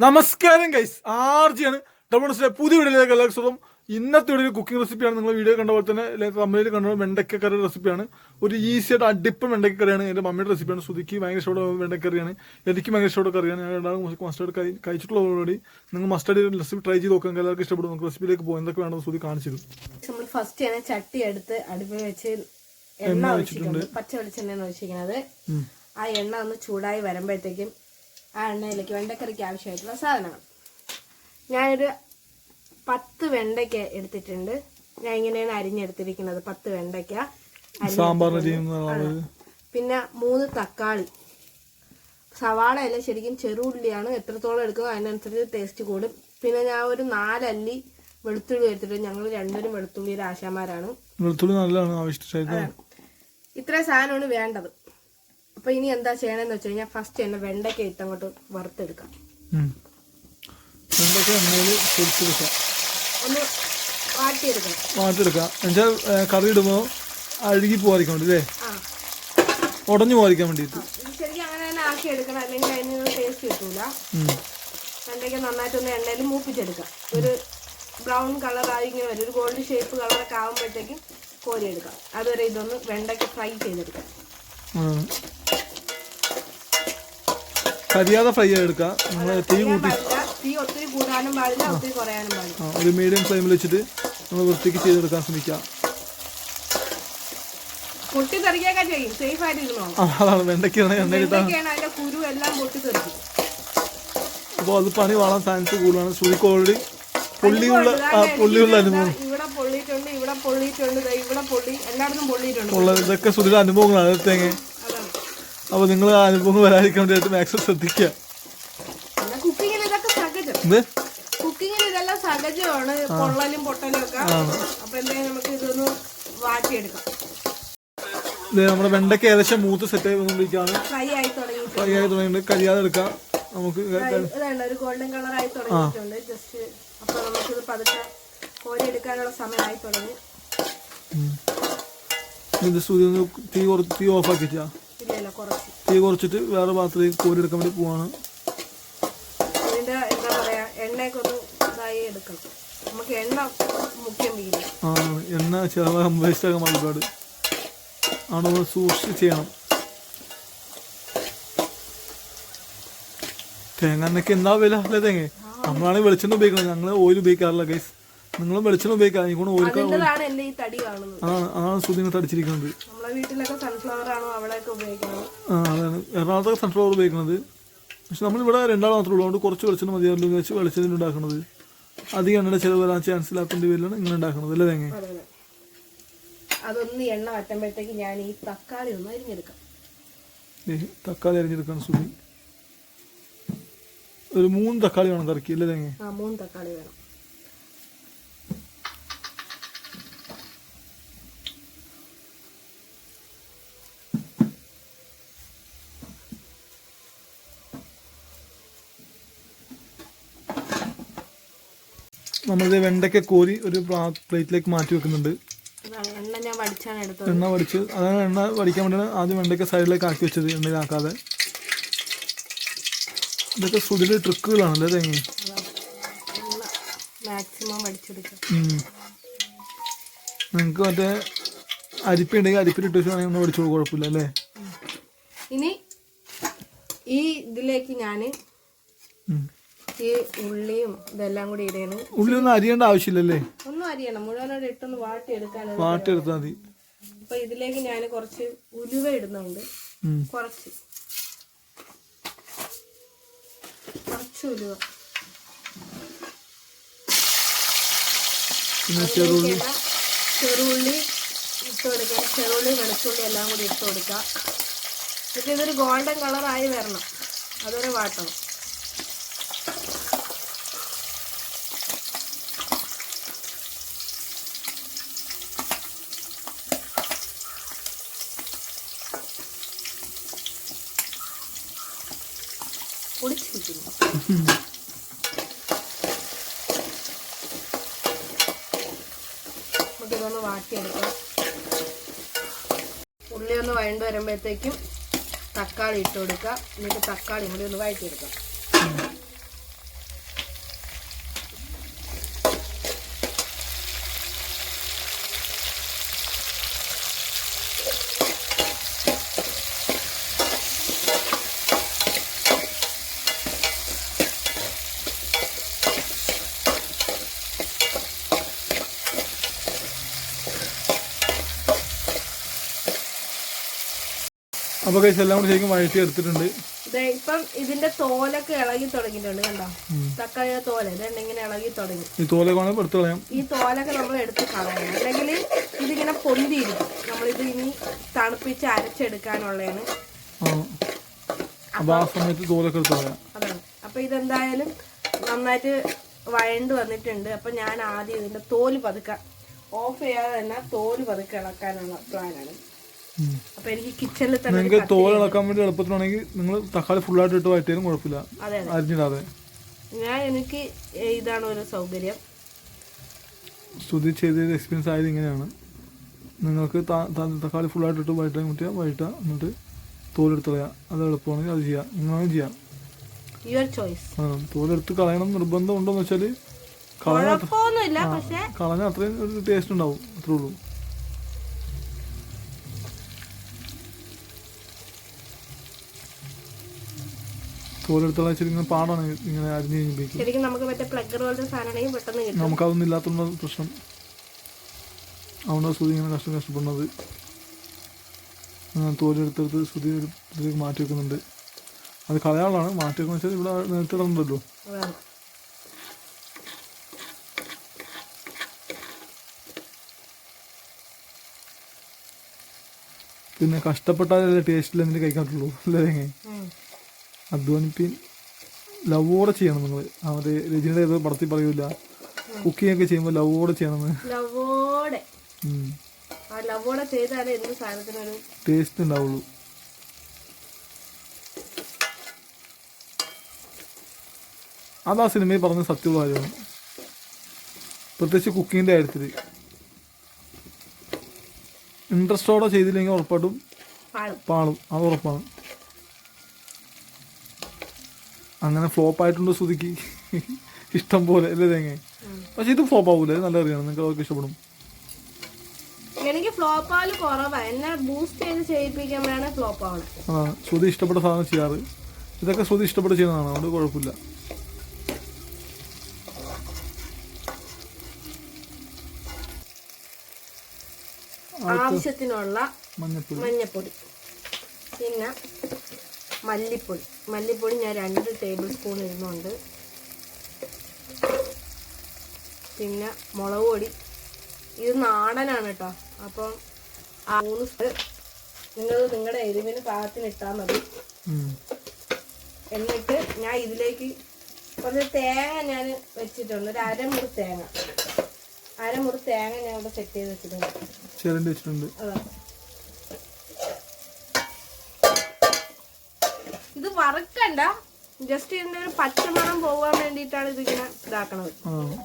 നമസ്കാരം ഗൈസ് ആർജിയാണ് ഡബിൾസിലെ പുതിയ വീഡിയോയിലേക്ക് എല്ലാവർക്കും സ്വന്തം ഇന്നത്തെ ഒരു കുക്കിംഗ് റെസിപ്പിയാണ് നിങ്ങൾ വീഡിയോ കണ്ട പോലെ തന്നെ തമിഴിൽ കണ്ട കറി റെസിപ്പിയാണ് ഒരു ഈസി ആയിട്ട് അടിപ്പം വെണ്ടയ്ക്ക കറിയാണ് എന്റെ മമ്മിയുടെ റെസിപ്പിയാണ് സുധിക്ക് ഭയങ്കര ഇഷ്ടമുള്ള വെണ്ടക്കറിയാണ് എനിക്ക് ഭയങ്കര ഇഷ്ടമുള്ള കറിയാണ്. ഞാൻ രണ്ടാമത് മസ്റ്റേർഡ് കഴിച്ചിട്ടുള്ള ഓൾറെഡി നിങ്ങൾ മസ്റ്റേർഡ് റെസിപ്പി ട്രൈ ചെയ്ത് നോക്കാൻ എല്ലാവർക്കും ഇഷ്ടപ്പെടും. നമുക്ക് റെസിപ്പിയിലേക്ക് പോകും എന്തൊക്കെ വേണമെന്ന് സുധി കാണിച്ചു തരും. നമ്മൾ ഫസ്റ്റ് തന്നെ ചട്ടി എടുത്ത് അടുപ്പിൽ വെച്ച് എണ്ണ ഒഴിച്ചിട്ടുണ്ട്. പച്ച വെളിച്ചെണ്ണ ഒഴിച്ചിരിക്കുന്നത്. ആ എണ്ണ ഒന്ന് ചൂടായി വരുമ്പോഴത്തേക്കും ആ എണ്ണയിലേക്ക് വെണ്ടക്കറിക്ക് ആവശ്യമായിട്ടുള്ള സാധനങ്ങൾ. ഞാനൊരു പത്ത് വെണ്ടയ്ക്ക എടുത്തിട്ടുണ്ട്. ഞാൻ ഇങ്ങനെയാണ് അരിഞ്ഞെടുത്തിരിക്കുന്നത്. പത്ത് വെണ്ടയ്ക്ക പിന്നെ മൂന്ന് തക്കാളി. സവാള അല്ല ശരിക്കും ചെറുള്ളിയാണ് എത്രത്തോളം എടുക്കുന്നത് അതിനനുസരിച്ച് ടേസ്റ്റ് കൂടും. പിന്നെ ഞാൻ ഒരു നാലല്ലി വെളുത്തുള്ളി എടുത്തിട്ട് ഞങ്ങൾ രണ്ടുപേരും വെളുത്തുള്ളിയുടെ ആശാമാരാണ് വെളുത്തുള്ളി നല്ലതാണ് ആവശ്യമായിട്ട് ഇത്രയും സാധനമാണ് വേണ്ടത്. അപ്പൊ ഇനി എന്താ ചെയ്യണമെന്ന് വെച്ച് കഴിഞ്ഞാൽ ഫസ്റ്റ് തന്നെ വെണ്ടയ്ക്ക ഇട്ടങ്ങോട്ട് വറുത്തെടുക്കാം. വെണ്ടയ്ക്ക എണ്ണയിൽ പൊരിച്ച് വെക്കാം. ഒന്ന് എന്നുവെച്ചാൽ കറി ഇടുമ്പോൾ അഴുകി പോകാതിരിക്കാൻ വേണ്ടി അല്ലേ ആ. ഉടഞ്ഞു പോകാതിരിക്കാൻ വേണ്ടിയിട്ട്. ശരിക്കും അങ്ങനെ തന്നെ ആക്കി എടുക്കണം. അല്ലെങ്കിൽ അതിന് ടേസ്റ്റ് കിട്ടൂല. ഉം. വെണ്ടയ്ക്ക നന്നായിട്ടൊന്ന് എണ്ണയിൽ മൂപ്പിച്ചെടുക്കാം. ഒരു ബ്രൗൺ കളറായി ഇങ്ങനെ വരും. ഒരു ഗോൾഡ് ഷേപ്പ് കളറൊക്കെ ആകുമ്പോഴത്തേക്കും കോരിയെടുക്കാം. അതുവരെ ഇതൊന്ന് വെണ്ടയ്ക്ക് ഫ്രൈ ചെയ്തെടുക്കാം. കരിയാതെ ഫ്രൈ എടുക്കാം. നമ്മൾ തീ കൂട്ടി തീ ഒത്തിരി പാടില്ല ഒത്തിരി കുറയാനും പാടില്ല. ഒരു മീഡിയം ഫ്ലെയിമിൽ വെച്ചിട്ട് നമ്മൾ വൃത്തിക്ക് ചെയ്തെടുക്കാൻ ശ്രമിക്കാം. പൊട്ടിത്തെറിക്കൊക്കെ ചെയ്യും. സേഫ് ആയിട്ട് ഇരുന്നോ? അതാണ്. വെണ്ടയ്ക്കാണ് വെണ്ടയ്ക്കയാണ് അതിന്റെ കുരു എല്ലാം പൊട്ടിത്തെറിക്കും അപ്പോൾ അത് പണി വാളാൻ ചാൻസ് കൂടുതലാണ്. ഓൾറെഡി പുള്ളിയുള്ള പുള്ളിയുള്ള അനുഭവം. ഇവിടെ പൊള്ളിയിട്ടുണ്ട് ഇവിടെ പൊള്ളിയിട്ടുണ്ട് ഇവിടെ പൊള്ളി എല്ലായിടത്തും പൊള്ളിയിട്ടുണ്ട്. ഇതൊക്കെ ശ്രുതിയുടെ അനുഭവങ്ങളാണ്. തേങ്ങ അപ്പോൾ നിങ്ങൾ ആ അനുഭവം വരാതിരിക്കാൻ വേണ്ടിയിട്ട് മാക്സിമം ശ്രദ്ധിക്കുക. കുക്കിങ്ങിൽ ഇതൊക്കെ സഹജം. എന്ത്? കുക്കിങ്ങിൽ ഇതെല്ലാം സഹജമാണ്. പൊള്ളലും പൊട്ടലും ഒക്കെ. അപ്പൊ എന്തായാലും നമുക്ക് ഇതൊന്ന് വാട്ടിയെടുക്കാം. നമ്മുടെ വെണ്ടയ്ക്ക് ഏകദേശം മൂത്ത് സെറ്റ് ആയി വന്നുകൊണ്ടിരിക്കുകയാണ്. ഫ്രൈ ആയി തുടങ്ങി ഫ്രൈ ആയി തുടങ്ങിയിട്ട് കരിയാതെ എടുക്കാം. നമുക്ക് ഒരു ഗോൾഡൻ കളർ ആയി തുടങ്ങിയിട്ടുണ്ട്. ജസ്റ്റ് അപ്പൊ നമുക്കിത് പതുക്കെ കോരി എടുക്കാനുള്ള സമയമായി തുടങ്ങി. തീ ഓഫ് തീ ഓഫ് തീ കുറച്ചിട്ട് വേറെ പാത്രത്തിൽ കോരി എടുക്കാൻ വേണ്ടി പോവാണ്. ഇതിന്റെ എന്താ പറയാ എണ്ണയൊക്കെ ഒന്ന് ഇതായി എടുക്കണം. നമുക്ക് എണ്ണ മുഖ്യം ആ എണ്ണ ചിലവാകാൻ വേസ്റ്റാകാൻ അവിടെ ഒന്ന് സൂക്ഷിച്ച് ചെയ്യണം. തേങ്ങ എന്നൊക്കെ എന്താ വില അല്ലേ തേങ്ങ? നമ്മളാണെങ്കിൽ വെളിച്ചെണ്ണ ഉപയോഗിക്കണം? ഞങ്ങൾ ഓയിൽ ഉപയോഗിക്കാറില്ല ഗൈസ് നിങ്ങളും വെളിച്ചെണ്ണ ഉപയോഗിക്കാം അതിക്കൊണ്ട് ഓയിൽ അതിന്റെതാണ് എന്റെ ഈ തടി കാണുന്നത്. ആ ആ തടിച്ചിരിക്കുന്നത്. നമ്മളെ വീട്ടിലൊക്കെ സൺഫ്ലവർ ആണോ അവിടെയൊക്കെ ഉപയോഗിക്കുന്നത്? ആ അതാണ്. എറണാകുളത്തൊക്കെ സൺഫ്ലവർ ഉപയോഗിക്കുന്നത്. പക്ഷെ നമ്മൾ ഇവിടെ രണ്ടാൾ മാത്രമേ ഉള്ളൂ. അതുകൊണ്ട് കുറച്ച് വെളിച്ചെണ്ണ മതിയാവുള്ളൂ വെച്ച് വെളിച്ചെണ്ണ ഉണ്ടാക്കുന്നത് അധികം എണ്ണയുടെ ചിലവ് വരാൻ ചാൻസ് ഇല്ലാത്തതിന്റെ പേരിലാണ് ഇങ്ങനെ ഉണ്ടാക്കുന്നത് അല്ലേ തേങ്ങ? അതെ. അതെ അതൊന്ന് എണ്ണ വറ്റുമ്പോഴത്തേക്ക് ഞാൻ ഈ തക്കാളി ഒന്ന് അരിഞ്ഞെടുക്കാം. തക്കാളി അരിഞ്ഞെടുക്കണം സുധി ഒരു മൂന്ന് തക്കാളി വേണം കറക്കി. അല്ലേ തേങ്ങ? ആ മൂന്ന് തക്കാളി വേണം. നമ്മളിത് വെണ്ടയ്ക്ക കോരി ഒരു പ്ലേറ്റിലേക്ക് മാറ്റി വെക്കുന്നുണ്ട്. എണ്ണ വടിച്ച് അതാണ് എണ്ണ വടിക്കാൻ വേണ്ടിയാണ് ആദ്യം വെണ്ടയ്ക്ക സൈഡിലേക്ക് ആക്കി വെച്ചത് എണ്ണയിലാക്കാതെ. ഇതൊക്കെ സുധിലെ ട്രിക്കുകളാണല്ലേ തേങ്ങ നിങ്ങൾക്ക് മറ്റേ അരിപ്പ ഉണ്ടെങ്കിൽ അരിപ്പിലിട്ട് വെച്ച് വേണമെങ്കിൽ ഒന്ന് വടിച്ചോളൂ കുഴപ്പമില്ല അല്ലേ? ഇനി ഈ ഇതിലേക്ക് ഞാൻ. ഈ ഉള്ളിയും ഇതെല്ലാം കൂടി ഇടയാണ് ഉള്ളി ഒന്നും അരിയേണ്ട ആവശ്യമില്ലല്ലേ? ഒന്നും അരിയണം മുഴുവനോട് ഇട്ടൊന്ന് വാട്ടിയെടുക്കാനാണ് വാട്ടിയെടുത്താൽ മതി. അപ്പൊ ഇതിലേക്ക് ഞാൻ കുറച്ച് ഉലുവ ഇടുന്നുണ്ട്. കുറച്ച്. കുറച്ച് ഉലുവ. പിന്നെ ചെറുള്ളി. ചെറുള്ളി ഇട്ട് കൊടുക്കാം. ചെറുള്ളി വെളുത്തുള്ളി എല്ലാം കൂടി ഇട്ട് കൊടുക്കാം. എന്നിട്ട് ഇതൊരു ഗോൾഡൻ കളറായി വരണം. അതുവരെ വാട്ടണം. നമുക്ക് ഇതൊന്ന് വാട്ടിയെടുക്കാം. ഉള്ളി ഒന്ന് വഴണ്ട് വരുമ്പോഴത്തേക്കും തക്കാളി ഇട്ട് കൊടുക്കുക എന്നിട്ട് തക്കാളി കൂടി ഒന്ന് വഴറ്റിയെടുക്കാം. അപ്പൊ കൈസ് എല്ലാം കൂടെ ശരിക്കും വഴറ്റി എടുത്തിട്ടുണ്ട്. ഇപ്പം ഇതിന്റെ തോലൊക്കെ ഇളകി തുടങ്ങിയിട്ടുണ്ട് കണ്ടോ? തക്കാളിയുടെ തോല. ഇതെണ്ണ ഇങ്ങനെ ഇളകി തുടങ്ങി. ഈ തോലൊക്കെ എടുത്ത് കളയാം. ഈ തോലൊക്കെ നമ്മൾ എടുത്ത് കളയണം. അല്ലെങ്കിൽ ഇതിങ്ങനെ പൊന്തിയിരിക്കും. നമ്മളിത് ഇനി തണുപ്പിച്ച് അരച്ചെടുക്കാനുള്ളതാണ്. അപ്പൊ ആ സമയത്ത് തോലൊക്കെ എടുത്ത് കളയാം. അതാണ്. അപ്പൊ ഇതെന്തായാലും നന്നായിട്ട് വഴണ്ട് വന്നിട്ടുണ്ട്. അപ്പൊ ഞാൻ ആദ്യം ഇതിന്റെ തോൽ പതുക്കാം ഓഫ് ചെയ്യാതെ തന്നെ തോൽ പതുക്കെ ഇളക്കാനുള്ള പ്ലാനാണ്. അപ്പൊ എനിക്ക് കിച്ചണിൽ തന്നെ നിങ്ങൾക്ക് തോൽ ഇളക്കാൻ വേണ്ടി എളുപ്പത്തിനാണെങ്കിൽ നിങ്ങൾ തക്കാളി ഫുള്ളായിട്ട് ഇട്ട് വഴറ്റിയാലും കുഴപ്പമില്ല. അതെ അരിഞ്ഞിടാതെ. ഞാൻ എനിക്ക് ഇതാണ് ഒരു സൗകര്യം. സ്തുതി ചെയ്ത എക്സ്പീരിയൻസ് ആയത് ഇങ്ങനെയാണ്. നിങ്ങൾക്ക് തക്കാളി ഫുള്ളായിട്ട് ഇട്ട് വഴറ്റാൻ പറ്റിയാൽ വഴറ്റുക എന്നിട്ട് തോലെടുത്ത് കളയാം. അത് എളുപ്പമാണെങ്കിൽ അത് ചെയ്യാം. ഇങ്ങനെ ചെയ്യാം. യുവർ ചോയ്സ് തോലെടുത്ത് കളയണം നിർബന്ധം ഉണ്ടോന്ന് വെച്ചാൽ കളഞ്ഞ കുഴപ്പമൊന്നുമില്ല പക്ഷെ കളഞ്ഞ അത്രയും ഒരു ടേസ്റ്റ് ഉണ്ടാവും അത്രേ ഉള്ളൂ. തോലെടുത്ത് കളയാൽ ഇങ്ങനെ പാടാണ് ഇങ്ങനെ അരിഞ്ഞ് ശരിക്കും നമുക്ക് മറ്റേ പ്ലഗർ പോലത്തെ സാധനമാണെങ്കിൽ പെട്ടെന്ന് കിട്ടും. നമുക്കതൊന്നും ഇല്ലാത്തതുകൊണ്ട് പ്രശ്നം. അതുകൊണ്ടാണ് ശ്രുതി ഇങ്ങനെ കഷ്ടം കഷ്ടപ്പെടുന്നത്. തോലെടുത്തെടുത്ത് ശ്രുതി ഇതിലേക്ക് മാറ്റി വെക്കുന്നുണ്ട്. അത് കളയാനുള്ളതാണ്. മാറ്റി വെക്കുന്ന വെച്ചാൽ ഇവിടെ നേരത്തെ പിന്നെ കഷ്ടപ്പെട്ടാലല്ലേ ടേസ്റ്റിൽ എന്തിനു കഴിക്കാൻ പറ്റുള്ളൂ അല്ലേ തേങ്ങ? അധ്വാനിപ്പിൻ ലവോടെ ചെയ്യണം നിങ്ങൾ അവരുടെ രജനിയുടെ ഏതോ പടത്തിൽ പറയൂല. കുക്കിംഗ് ഒക്കെ ചെയ്യുമ്പോൾ ലവോടെ ചെയ്യണം ലവോടെ. ആ ലവോടെ ചെയ്താലേ എന്ത് സാധനത്തിനൊരു ടേസ്റ്റ് ഉണ്ടാവുള്ളൂ. അതാ സിനിമയിൽ പറഞ്ഞ സത്യമുള്ള കാര്യമാണ് പ്രത്യേകിച്ച് കുക്കിങ്ങിന്റെ കാര്യത്തിൽ ഇൻട്രസ്റ്റോടെ ചെയ്തില്ലെങ്കിൽ ഉറപ്പായിട്ടും പാളും. അത് ഉറപ്പാണ്. അങ്ങനെ ഫ്ലോപ്പ് ആയിട്ടുണ്ട് ശ്രുതിക്ക്. ഇഷ്ടം പോലെ അല്ലേ തേങ്ങ? പക്ഷെ ഇത് ഫ്ലോപ്പ് ആവൂലെ. നല്ല അറിയണം നിങ്ങൾക്ക് അവർക്ക് ഇഷ്ടപ്പെടും. എനിക്ക് ഫ്ലോപ്പ് ആവൽ കുറവാ. എന്നെ ബൂസ്റ്റ് ചെയ്ത് ചെയ്യിപ്പിക്കുമ്പോഴാണ് ഫ്ലോപ്പ് ആവുന്നത് ആ ശ്രുതി ഇഷ്ടപ്പെട്ട സാധനം ചെയ്യാറ്. ഇതൊക്കെ ശ്രുതി ഇഷ്ടപ്പെട്ട് ചെയ്യുന്നതാണ്. അതുകൊണ്ട് കുഴപ്പമില്ല. ആവശ്യത്തിനുള്ള മഞ്ഞപ്പൊടി. പിന്നെ മല്ലിപ്പൊടി. മല്ലിപ്പൊടി ഞാൻ രണ്ട് ടേബിൾ സ്പൂൺ ഇടുന്നുണ്ട്. പിന്നെ മുളക് പൊടി. ഇത് നാടനാണ് കേട്ടോ അപ്പം ആ മൂന്ന് നിങ്ങൾ നിങ്ങളുടെ എരിവിന് പാകത്തിന് ഇട്ടാൽ മതി. എന്നിട്ട് ഞാൻ ഇതിലേക്ക് കുറച്ച് തേങ്ങ ഞാൻ വെച്ചിട്ടുണ്ട്. ഒരു അരമുറി തേങ്ങ. അരമുറി തേങ്ങ ഞാൻ ഇവിടെ സെറ്റ് ചെയ്ത് വെച്ചിട്ടുണ്ട്. ചിരണ്ടി വെച്ചിട്ടുണ്ട്. ഇത് വറുക്കണ്ട. ജസ്റ്റ് ഇതിന്റെ ഒരു പച്ചമണം പോകാൻ വേണ്ടിയിട്ടാണ് ഇതിങ്ങനെ ഇതാക്കണത്. അതാണ്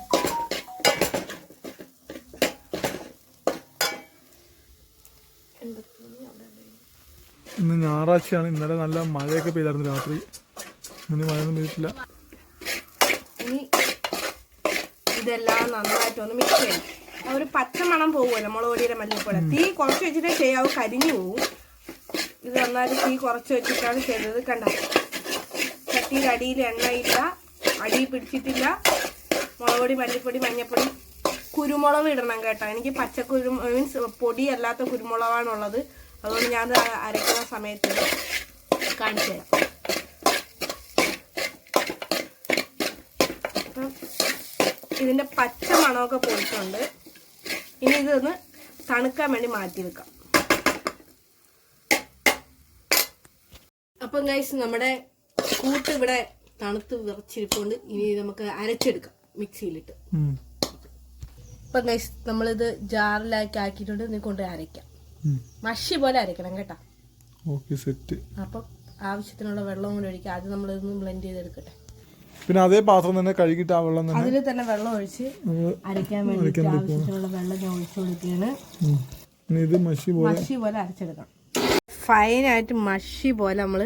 ഇന്ന് ഞായറാഴ്ചയാണ്. ഇന്നലെ നല്ല മഴയൊക്കെ പെയ്തായിരുന്നു രാത്രി. ഇന്ന് മഴയൊന്നും പെയ്തിട്ടില്ല. ഇനി ഇതെല്ലാം നന്നായിട്ടൊന്ന് മിക്സ് ചെയ്യണം. ആ ഒരു പച്ച മണം പോകുമല്ലോ മുളക് പൊടിയുടെ മല്ലിപ്പൊടി. തീ കുറച്ച് വെച്ചിട്ടേ ചെയ്യാവും കരിഞ്ഞു പോവും. ഇത് നന്നായിട്ട് തീ കുറച്ച് വെച്ചിട്ടാണ് ചെയ്തത്. കണ്ട? ചട്ടിയുടെ അടിയിൽ എണ്ണയില്ല അടി പിടിച്ചിട്ടില്ല. മുളക് പൊടി മല്ലിപ്പൊടി മഞ്ഞപ്പൊടി കുരുമുളക് ഇടണം കേട്ടോ. എനിക്ക് പച്ചക്കുരു മീൻസ് പൊടി അല്ലാത്ത കുരുമുളകാണുള്ളത്. അതുകൊണ്ട് ഞാൻ അരയ്ക്കുന്ന സമയത്ത് കാണിച്ചു തരാം. ഇതിന്റെ പച്ച മണമൊക്കെ പോയിട്ടുണ്ട് ഇനി ഇതൊന്ന് തണുക്കാൻ വേണ്ടി മാറ്റി വെക്കാം അപ്പം ഗൈസ് നമ്മുടെ കൂട്ട് ഇവിടെ തണുത്ത് വിറച്ചിരിപ്പുണ്ട്. ഇനി നമുക്ക് അരച്ചെടുക്കാം മിക്സിയിലിട്ട്. അപ്പം ഗൈസ് നമ്മളിത് ജാറിലാക്കി ആക്കിയിട്ടുണ്ട്. ഇനി കൊണ്ട് അരയ്ക്കാം. മഷി പോലെ അരയ്ക്കണം കേട്ടോ. ഓക്കെ സെറ്റ് അപ്പം ആവശ്യത്തിനുള്ള വെള്ളം കൂടി ഒഴിക്കുക ആദ്യം നമ്മളിതൊന്ന് ബ്ലെൻഡ് ചെയ്തെടുക്കട്ടെ. പിന്നെ അതേ പാത്രം തന്നെ കഴുകിയിട്ട് ആ വെള്ളം തന്നെ അതിൽ തന്നെ വെള്ളം ഒഴിച്ച് അരയ്ക്കാൻ വേണ്ടി ആവശ്യത്തിനുള്ള വെള്ളം ഞാൻ ഒഴിച്ചു കൊടുക്കുകയാണ്. ഇത് മഷി പോലെ മഷി പോലെ അരച്ചെടുക്കണം. ഫൈനായിട്ട് മഷി പോലെ നമ്മൾ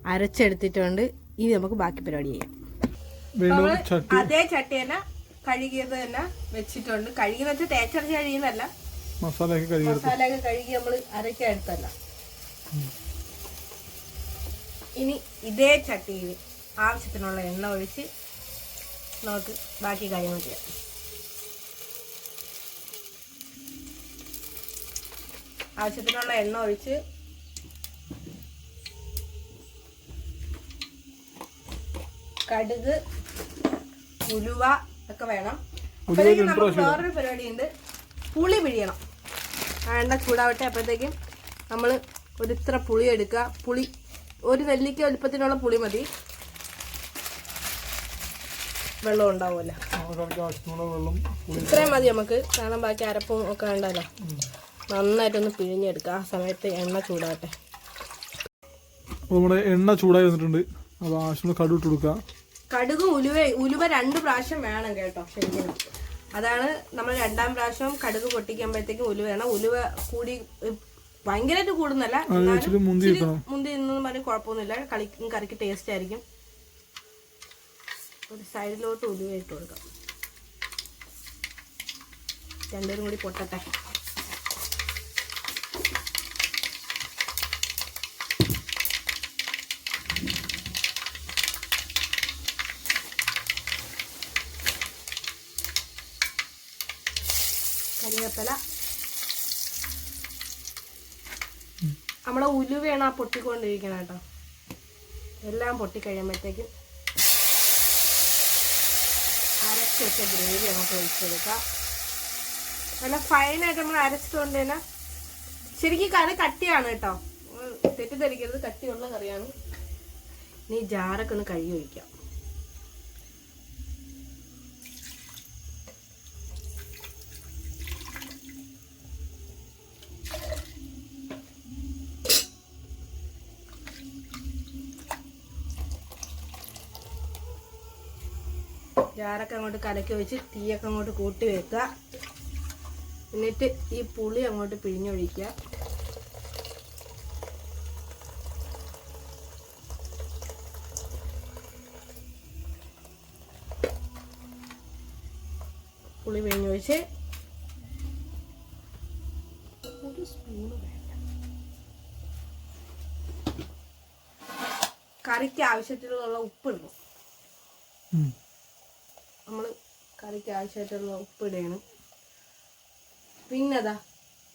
അരച്ചെടുത്തിട്ടുണ്ട്. ഇനി നമുക്ക് ബാക്കി പരിപാടി ചെയ്യാം. അതേ ചട്ടി തന്നെ കഴുകിയത് തന്നെ വെച്ചിട്ടുണ്ട്. കഴുകി വെച്ച് തേച്ചടച്ച് കഴിയുന്നല്ല മസാലയൊക്കെ കഴുകി മസാല കഴുകി നമ്മൾ അരയ്ക്കാൻ എടുത്തല്ല ഇനി ഇതേ ചട്ടിയിൽ ആവശ്യത്തിനുള്ള എണ്ണ ഒഴിച്ച് നമുക്ക് ബാക്കി കാര്യങ്ങൾ ചെയ്യാം. ആവശ്യത്തിനുള്ള എണ്ണ ഒഴിച്ച് കടുക് ഉലുവ ഒക്കെ വേണം. അപ്പോഴത്തേക്കും നമുക്ക് വേറൊരു പരിപാടിയുണ്ട്. പുളി പിഴിയണം. ആ എണ്ണ ചൂടാവട്ടെ അപ്പോഴത്തേക്കും നമ്മൾ ഒരിത്ര പുളി എടുക്കുക. പുളി ഒരു നെല്ലിക്ക വലുപ്പത്തിനുള്ള പുളി മതി. വെള്ളം ഉണ്ടാവുമല്ലോ. ഇത്രയും മതി നമുക്ക്. കാരണം ബാക്കി അരപ്പും ഒക്കെ ഉണ്ടല്ലോ. നന്നായിട്ടൊന്ന് പിഴിഞ്ഞെടുക്കുക ആ സമയത്ത് എണ്ണ ചൂടാട്ടെ നമ്മുടെ എണ്ണ ചൂടായി വന്നിട്ടുണ്ട്. അപ്പോൾ ആവശ്യമുള്ള കടു ഇട്ട് കൊടുക്കുക കടുക് ഉലുവ ഉലുവ രണ്ട് പ്രാവശ്യം വേണം കേട്ടോ ശരിക്കും. അതാണ് നമ്മൾ രണ്ടാം പ്രാവശ്യം കടുക് പൊട്ടിക്കുമ്പോഴത്തേക്കും ഉലുവ വേണം. ഉലുവ കൂടി ഭയങ്കരമായിട്ട് കൂടുന്നല്ല. മുന്തി നിന്നും പറഞ്ഞ് കുഴപ്പമൊന്നുമില്ല. കളി കറിക്ക് ടേസ്റ്റ് ആയിരിക്കും. ഒരു സൈഡിലോട്ട് ഉലുവ ഇട്ട് കൊടുക്കാം. രണ്ടുപേരും കൂടി പൊട്ടട്ടെ. കരിവേപ്പില. നമ്മളെ ഉലുവയാണ് ആ പൊട്ടിക്കൊണ്ടിരിക്കണം കേട്ടോ. എല്ലാം പൊട്ടിക്കഴിയുമ്പോഴത്തേക്കും അരച്ച് വെച്ച ഗ്രേവി നമുക്ക് ഒഴിച്ചെടുക്കാം. നല്ല ഫൈനായിട്ട് നമ്മൾ അരച്ചതുകൊണ്ട് തന്നെ ശരിക്കും കറി കട്ടിയാണ് കേട്ടോ. തെറ്റിദ്ധരിക്കരുത് കട്ടിയുള്ള കറിയാണ്. ഇനി ജാറൊക്കെ ഒന്ന് കഴുകി ഒഴിക്കാം. ജാറൊക്കെ അങ്ങോട്ട് കലക്കി വെച്ച് തീയൊക്കെ അങ്ങോട്ട് കൂട്ടി വെക്കുക. എന്നിട്ട് ഈ പുളി അങ്ങോട്ട് പിഴിഞ്ഞൊഴിക്കുക. പുളി പിഴിഞ്ഞൊഴിച്ച് ഒരു സ്പൂണ് വേണ്ട. കറിക്ക് ആവശ്യത്തിനുള്ള ഉപ്പിടണം ഉം. നമ്മൾ കറിക്ക് ആവശ്യമായിട്ടുള്ള ഉപ്പിടുകയാണ്. പിന്നതാ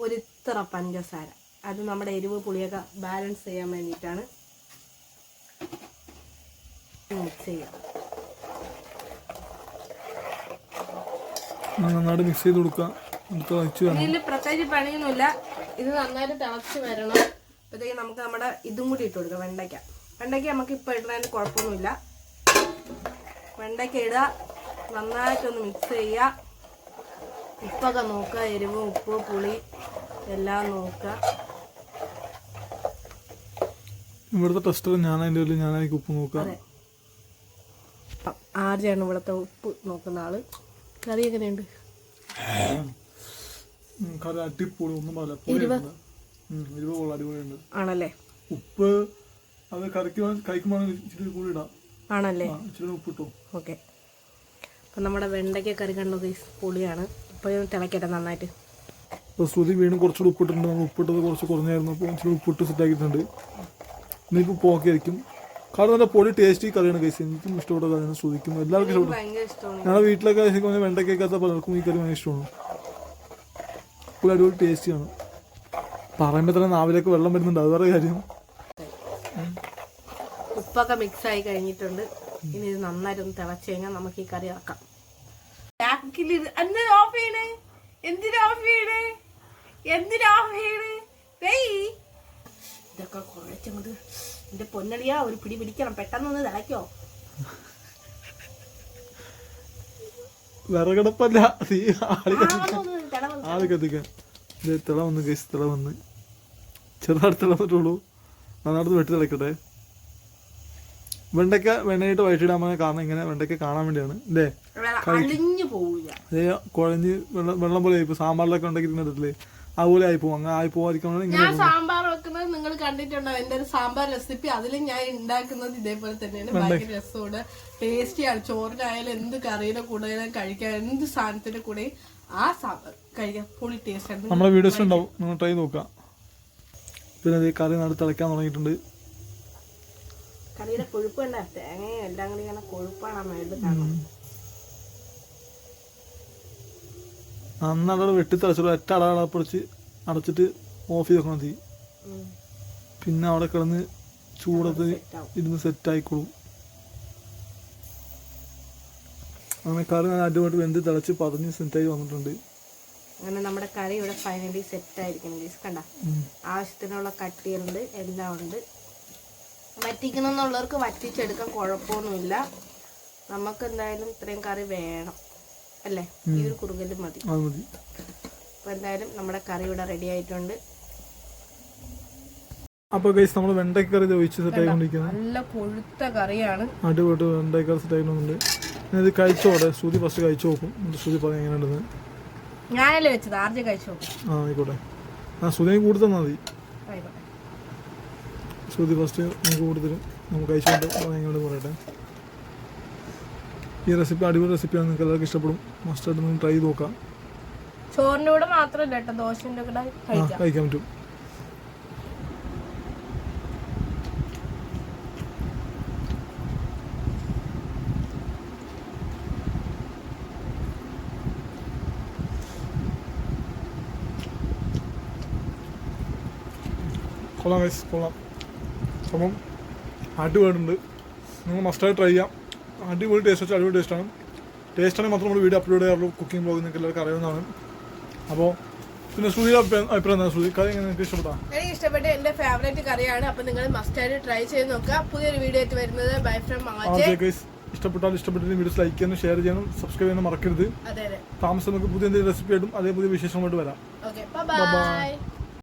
ഒരിത്ര പഞ്ചസാര. അത് നമ്മുടെ എരിവ് പുളിയൊക്കെ ബാലൻസ് ചെയ്യാൻ വേണ്ടിയിട്ടാണ് മിക്സ് ചെയ്യാം. നന്നായിട്ട് മിക്സ് ചെയ്ത് ഇതിൽ പ്രത്യേകിച്ച് പണിയൊന്നുമില്ല. ഇത് നന്നായിട്ട് തിളച്ച് വരണം. അപ്പോഴത്തേക്ക് നമുക്ക് നമ്മുടെ ഇതും കൂടി ഇട്ട് കൊടുക്കാം വെണ്ടയ്ക്ക. വെണ്ടയ്ക്ക നമുക്ക് ഇപ്പോൾ ഇടുന്നതിന് കുഴപ്പമൊന്നുമില്ല. വെണ്ടയ്ക്ക ഇടുക. നന്നായിട്ടൊന്ന് മിക്സ് ചെയ്യുക ഉപ്പൊക്കെ നോക്കുക എരിവ് ഉപ്പ് പുളി എല്ലാം നോക്കുക. ഇവിടുത്തെ ടെസ്റ്റർ ഞാൻ അതിന്റെ ഉള്ളിൽ എനിക്ക് ഉപ്പ് നോക്കാം ആർജയാണ് ഇവിടുത്തെ ഉപ്പ് നോക്കുന്ന ആൾ. കറി എങ്ങനെയുണ്ട്? കറി അടിപൊളി ഒന്നും പറയില്ല. പൊളിയുണ്ട് കൊള്ള അടിപൊളിയുണ്ട് ആണല്ലേ? ഉപ്പ് അത് കറിക്ക് കഴിക്കുമ്പോൾ ഇച്ചിരി കൂടി ഇടാം. ആണല്ലേ? ഇച്ചിരി ഉപ്പ് ഇട്ടോ? ഓക്കെ. അപ്പം നമ്മുടെ വെണ്ടയ്ക്ക കറി കണ്ടോ ഗൈസ് പൊളിയാണ്. ഇപ്പോൾ തിളക്കട്ടെ നന്നായിട്ട്. ശ്രുതി വീണ്ടും കുറച്ചുകൂടി ഉപ്പിട്ടിട്ടുണ്ട്. നമ്മൾ ഉപ്പിട്ടത് കുറച്ച് കുറഞ്ഞായിരുന്നു. അപ്പോൾ ഇച്ചിരി ഉപ്പിട്ട് സെറ്റാക്കിയിട്ടുണ്ട് ഇനിയിപ്പോൾ പോക്കായിരിക്കും. കാരണം നല്ല പൊടി ടേസ്റ്റി കറിയാണ് കഴിച്ചത് എനിക്കും ഇഷ്ടപ്പെട്ട കറിയാണ് ശ്രുതിക്കും. എല്ലാവർക്കും ഇഷ്ടമാണ്. ഞങ്ങളുടെ വീട്ടിലൊക്കെ കഴിഞ്ഞാൽ വെണ്ടയ്ക്കൊക്കെ പലർക്കും ഈ കറി ഭയങ്കര ഇഷ്ടമാണ്. ഇപ്പോൾ അടിപൊളി ടേസ്റ്റിയാണ് പറയുമ്പോൾ തന്നെ നാവിലേക്ക് വെള്ളം വരുന്നുണ്ട്. അത് വേറെ കാര്യം. ഉപ്പൊക്കെ മിക്സ് ആയി കഴിഞ്ഞിട്ടുണ്ട്. ഇനി ഇത് നന്നായിട്ടൊന്ന് തിളച്ച് കഴിഞ്ഞാൽ നമുക്ക് ഈ കറി ഇറക്കാം ബാക്കിൽ എന്തിനാ ഓഫ് ചെയ്യണേ? എന്തിനാ ഓഫ് ചെയ്യണേ? എന്തിനാ ഓഫ് ചെയ്യണേ? ഡേയ് ഇതൊക്കെ കുഴച്ചങ്ങോട്ട് എന്റെ പൊന്നടിയാ ഒരു പിടി പിടിക്കണം. പെട്ടെന്നൊന്ന് തിളയ്ക്കോ. വിറകടപ്പല്ല. തീ ആളി ആളി കത്തിക്കാൻ തിള വന്ന് കേസ് തിള വന്ന്. ചെറുതായിട്ട് തിള വന്നിട്ടുള്ളൂ. നന്നായിട്ട് വെട്ടി തിളക്കട്ടെ. വെണ്ടയ്ക്ക വെണ്ണയിട്ട് വഴറ്റിടാൻ പറഞ്ഞ കാരണം ഇങ്ങനെ വെണ്ടയ്ക്ക കാണാൻ വേണ്ടിയാണ്. അല്ലേ അതേ കുഴഞ്ഞ് വെള്ളം വെള്ളം പോലെ ആയിപ്പോ സാമ്പാറിലൊക്കെ ഉണ്ടെങ്കിൽ തിന്നിട്ടില്ലേ അതുപോലെ ആയി പോകും അങ്ങനെ ആയി പോവാതിരിക്കണം ഞാൻ സാമ്പാർ വെക്കുന്നത് നിങ്ങൾ കണ്ടിട്ടുണ്ടോ? എന്റെ ഒരു സാമ്പാർ റെസിപ്പി അതിൽ ഞാൻ ഉണ്ടാക്കുന്നത് ഇതേപോലെ തന്നെയാണ്. ഭയങ്കര രസമാണ്. ടേസ്റ്റിയാണ് ചോറിനായാലും എന്ത് കറിയുടെ കൂടെ കഴിക്കാൻ എന്ത് സാധനത്തിന്റെ കൂടെ ആ സാമ്പാർ കഴിക്കാൻ പൊളി ടേസ്റ്റ് ആണ്. നമ്മുടെ വീഡിയോസ് ഉണ്ടാവും. നിങ്ങൾ ട്രൈ നോക്കാം പിന്നെ കറി നട തിളയ്ക്കാൻ തുടങ്ങിയിട്ടുണ്ട്. കറിയുടെ കൊഴുപ്പ് കണ്ട തേങ്ങയും എല്ലാം കൂടി ഇങ്ങനെ കൊഴുപ്പാണ് മേളിൽ കാണുന്നത്. അന്നട വെട്ടി തിളച്ചിട്ട് ഒറ്റ അടപ്പിടിച്ച് അടച്ചിട്ട് ഓഫ് ചെയ്ത് വെക്കണം തീ പിന്നെ അവിടെ കിടന്ന് ചൂടത്ത് ഇരുന്ന് സെറ്റ് ആയിക്കോളും. അങ്ങനെ കറി ഞാൻ അടിപൊളി വെന്ത് തിളച്ച് പതിഞ്ഞ് സെറ്റായി വന്നിട്ടുണ്ട്. അങ്ങനെ നമ്മുടെ കറി ഇവിടെ ഫൈനലി സെറ്റ് ആയിരിക്കും കണ്ട. ആവശ്യത്തിനുള്ള കട്ടിയുണ്ട് എല്ലാം ഉണ്ട്. വറ്റിക്കണമെന്നുള്ളവർക്ക് വറ്റിച്ചെടുക്കാൻ കുഴപ്പമൊന്നുമില്ല. നമുക്ക് എന്തായാലും ഇത്രയും കറി വേണം. അല്ലേ? ഈ ഒരു കുറുകലും മതി. അപ്പൊ മതി. അപ്പോൾ എന്തായാലും നമ്മുടെ കറി ഇവിടെ റെഡി ആയിട്ടുണ്ട്. അപ്പൊ ഗൈസ് നമ്മൾ വെണ്ടക്കറി ഒഴിച്ച് സെറ്റ് ആയിക്കൊണ്ടിരിക്കുന്നത് നല്ല കൊഴുത്ത കറിയാണ്. അടിപൊളി വെണ്ടക്കറി സെറ്റ് ഞാൻ ഇത് കഴിച്ചോടെ ശ്രുതി ഫസ്റ്റ് കഴിച്ചു നോക്കും. ശ്രുതി പറയാം എങ്ങനെയുണ്ടെന്ന് ഞാനല്ലേ വെച്ചത്? ആർജെ കഴിച്ചു നോക്കും. ആ ആയിക്കോട്ടെ. ആ ശ്രുതി കൂടി തന്നാൽ മതി. ആയിക്കോട്ടെ. ശ്രുതി ഫസ്റ്റ് നമുക്ക് കൂടുതലും നമുക്ക് അയച്ചുകൊണ്ട് എങ്ങനെയുണ്ട് പറയട്ടെ. ഈ റെസിപ്പി അടിപൊളി റെസിപ്പിയാണ്. നിങ്ങൾക്ക് എല്ലാവർക്കും ഇഷ്ടപ്പെടും. മസ്റ്റായിട്ട് നിങ്ങൾ ട്രൈ ചെയ്ത് നോക്കാം. ചോറിന്റെ കൂടെ മാത്രമല്ല കേട്ടോ ദോശന്റെ കൂടെ കഴിക്കാം. കഴിക്കാൻ പറ്റും. കൊള്ളാം കൊള്ളാം. അപ്പം അടിപൊളിയുണ്ട്. നിങ്ങൾ മസ്റ്റായി ട്രൈ ചെയ്യാം. അടിപൊളി ടേസ്റ്റ് വെച്ചാൽ അടിപൊളി ടേസ്റ്റാണ് ടേസ്റ്റാണെങ്കിൽ മാത്രം നമ്മൾ വീഡിയോ അപ്ലോഡ് ചെയ്യാറുള്ളൂ. കുക്കിംഗ് ബ്ലോഗ് നിങ്ങൾക്ക് എല്ലാവർക്കും അറിയാവുന്നതാണ്. അപ്പോൾ പിന്നെ ശ്രുതിയുടെ അഭിപ്രായം എന്താണ് ശ്രുതി കറി നിങ്ങൾക്ക് ഇഷ്ടപ്പെട്ടാ? എനിക്ക് ഇഷ്ടപ്പെട്ട എന്റെ ഫേവറേറ്റ് കറിയാണ്. അപ്പോൾ നിങ്ങൾ മസ്റ്റായിട്ട് ട്രൈ ചെയ്ത് നോക്കുക. പുതിയൊരു വീഡിയോ ആയിട്ട് വരുന്നത് ബൈ ഫ്രം ഇഷ്ടപ്പെട്ടാൽ ഇഷ്ടപ്പെട്ടിട്ട് വീഡിയോസ് ലൈക്ക് ചെയ്യാനും ഷെയർ ചെയ്യാനും സബ്സ്ക്രൈബ് ചെയ്യാനും മറക്കരുത്. അതെ അതെ. താമസം നമുക്ക് പുതിയ എന്തെങ്കിലും റെസിപ്പി ആയിട്ടും അതേ പുതിയ വിശേഷമായിട്ട് വരാം. Bye bye